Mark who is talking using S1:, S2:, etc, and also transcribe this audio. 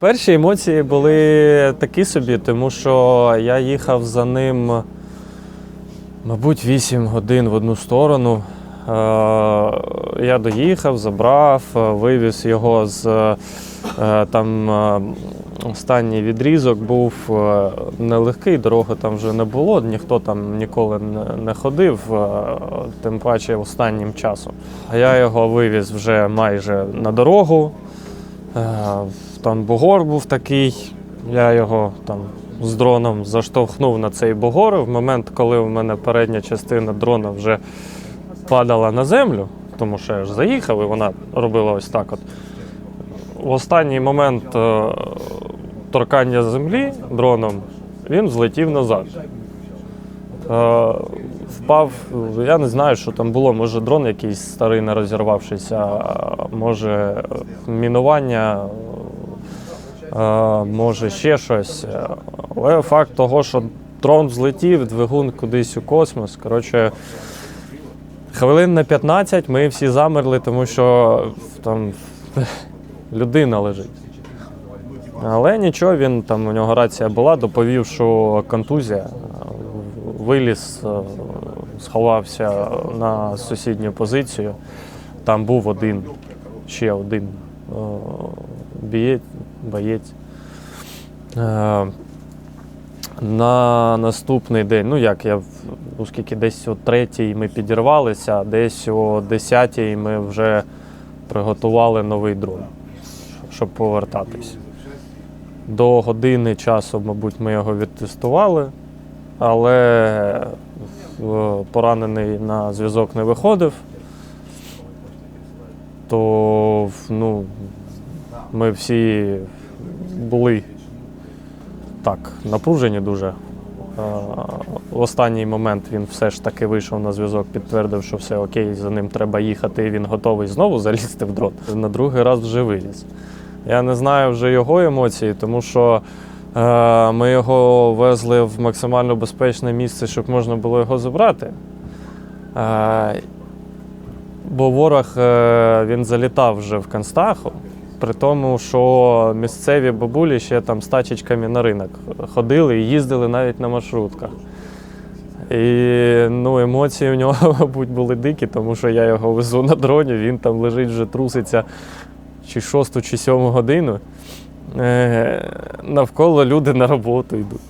S1: Перші емоції були такі собі, тому що я їхав за ним, мабуть, 8 годин в одну сторону. Е, Я доїхав, забрав, вивіз його з е, там е, останній відрізок був нелегкий, дороги там вже не було, ніхто там ніколи не- ходив, тим паче останнім часом. А я його вивіз вже майже на дорогу. Е, Там бугор був такий, я його там з дроном заштовхнув на цей бугор. В момент, коли в мене передня частина дрона вже падала на землю, тому що я ж заїхав і вона робила ось так. От. В останній момент е, торкання землі дроном він злетів назад. Впав, я не знаю, що там було. Може, дрон якийсь старий не розірвавшийся, а може мінування, е, може ще щось. Але факт того, що дрон злетів, двигун кудись у космос. Коротше, хвилин на 15 ми всі замерли, тому що там людина лежить. Але нічого, він там у нього рація була, доповів, що контузія. Виліз, е, сховався на сусідню позицію. Там був один, ще один е, боєць. Е, На наступний день, ну як я, оскільки десь о третій ми підірвалися, десь о десятій ми вже приготували новий дрон, щоб повертатись. До години часу, мабуть, ми його відтестували, але е, поранений на зв'язок не виходив. То ну, ми всі були так напружені дуже. В останній момент він все ж таки вийшов на зв'язок, підтвердив, що все окей, за ним треба їхати, і він готовий знову залізти в дрон. На другий раз вже виліз. Я не знаю вже його емоції, тому що ми його везли в максимально безпечне місце, щоб можна було його забрати. Е, бо ворог е, він залітав вже в Канстаху, при тому, що місцеві бабулі ще там з тачечками на ринок ходили і їздили навіть на маршрутках. І ну, емоції у нього, мабуть, були дикі, тому що я його везу на дроні, він там лежить, вже труситься чи шосту, чи сьому годину. Е, навколо люди на роботу йдуть.